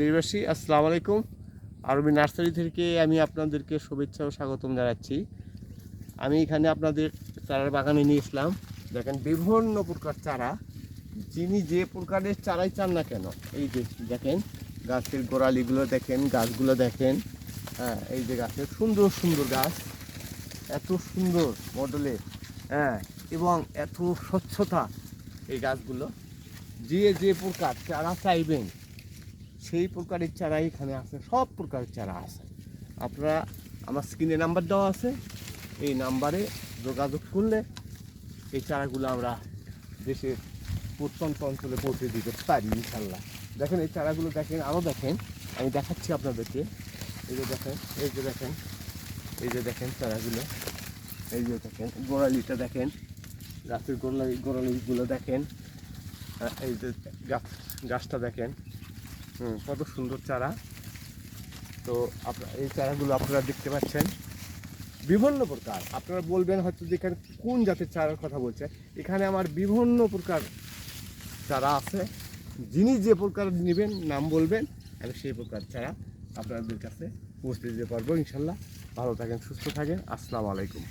দেশবাসী, আসসালামু আলাইকুম। আরবি নার্সারি থেকে আমি আপনাদেরকে শুভেচ্ছা ও স্বাগতম জানাচ্ছি। আমি এখানে আপনাদের চারার বাগানে নিয়ে এসলাম। দেখেন, বিভিন্ন প্রকার চারা। যিনি যে প্রকারের চারাই চান না কেন, এই যে দেখেন, গাছের গোড়ালিগুলো দেখেন, গাছগুলো দেখেন হ্যাঁ এই যে গাছের সুন্দর সুন্দর গাছ, এত সুন্দর মডেলে হ্যাঁ এবং এত স্বচ্ছতা এই গাছগুলো। যে যে প্রকার চারা চাইবেন সেই প্রকারের চারা এখানে আছে, সব প্রকারের চারা আছে। আপনারা আমার স্ক্রিনে নাম্বার দেওয়া আছে, এই নাম্বারে যোগাযোগ করলে এই চারাগুলো আমরা দেশের প্রত্যন্ত অঞ্চলে পৌঁছে দিতে পারি ইনশাল্লাহ দেখেন, এই চারাগুলো দেখেন, আরও দেখেন, আমি দেখাচ্ছি আপনাদেরকে। এই যে দেখেন, এই যে দেখেন, এই যে দেখেন চারাগুলো, এই যে দেখেন, গোড়ালিটা দেখেন, গাছের গোড়ালি, গোড়ালিগুলো দেখেন এই যে গাছ, গাছটা দেখেন। কত সুন্দর চারা। তো আপনার এই চারাগুলো আপনারা দেখতে পাচ্ছেন। বিভিন্ন প্রকার। আপনারা বলবেন হয়তো যে এখানে কোন জাতের চারার কথা বলছে। এখানে আমার বিভিন্ন প্রকার চারা আছে। যিনি যে প্রকার নেবেন, নাম বলবেন, আমি সেই প্রকার চারা আপনাদের কাছে পৌঁছে দিতে পারব, ইনশাল্লাহ। ভালো থাকেন, সুস্থ থাকেন। আসসালামু আলাইকুম।